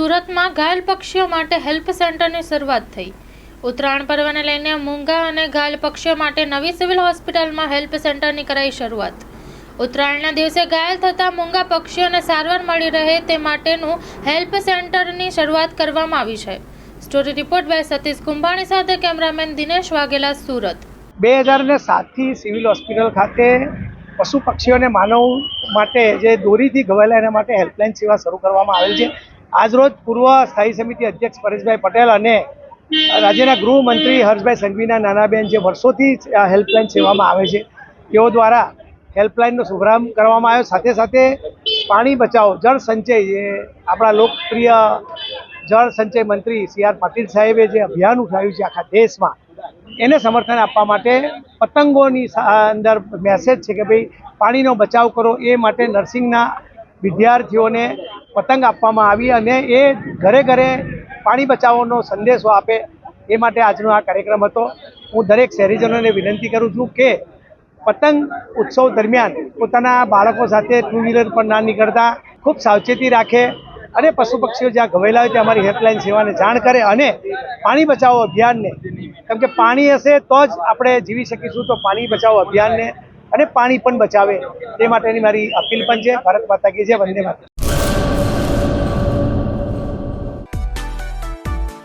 સુરતમાં ઘાયલ પક્ષીઓ માટે હેલ્પ સેન્ટરની શરૂઆત થઈ. ઉત્તરાયણ પર્વને લઈને મૂંગા અને ઘાયલ પક્ષીઓ માટે નવી સિવિલ હોસ્પિટલમાં હેલ્પ સેન્ટરની કરાઈ શરૂઆત. ઉત્તરાયણના દિવસે ઘાયલ થતા મૂંગા પક્ષીઓને સારવાર મળી રહે તે માટેનું હેલ્પ સેન્ટરની શરૂઆત કરવામાં આવી છે. Story report by Satish Kumbhani સાથે કેમેરામેન દિનેશ વાઘેલા, સુરત. બે હજાર ને સાતથી સિવિલ હોસ્પિટલ ખાતે પશુ પક્ષીઓને માનવ માટે જે દોરીથી ઘવાયેલા એના માટે હેલ્પલાઇન સેવા શરૂ કરવામાં આવેલ છે. આજરોજ પૂર્વ સ્થાયી સમિતિ અધ્યક્ષ પરેશભાઈ પટેલ અને રાજ્યના ગૃહમંત્રી હર્ષભાઈ સંઘવીના નાનાબેન જે વર્ષોથી હેલ્પલાઇન સેવામાં આવે છે, તેઓ દ્વારા હેલ્પલાઇનનો શુભારંભ કરવામાં આવ્યો. સાથે સાથે પાણી બચાવો, જળ સંચય, જે આપણા લોકપ્રિય જળ સંચય મંત્રી સી આર પાટીલ સાહેબે જે અભિયાન ઉઠાવ્યું છે આખા દેશમાં, એને સમર્થન આપવા માટે પતંગોની અંદર મેસેજ છે કે ભાઈ પાણીનો બચાવ કરો, એ માટે નર્સિંગના વિદ્યાર્થીઓને પતંગ આપવામાં આવી અને એ ઘરે ઘરે પાણી બચાવોનો સંદેશો આપે એ માટે આજનો આ કાર્યક્રમ હતો. હું દરેક શહેરીજનોને વિનંતી કરું છું કે પતંગ ઉત્સવ દરમિયાન પોતાના બાળકો સાથે ટુ વ્હીલર પર ના નીકળતા ખૂબ સાવચેતી રાખે અને પશુ પક્ષીઓ જ્યાં ઘવાયેલા હોય ત્યાં અમારી હેલ્પલાઇન સેવાને જાણ કરે અને પાણી બચાવો અભિયાનને, કેમ કે પાણી હશે તો જ આપણે જીવી શકીશું, તો પાણી બચાવો અભિયાનને અને પાણી પણ બચાવે. તે માટેની મારી અપીલ પણ છે. ભારત માતા કી જય, વંદે માતા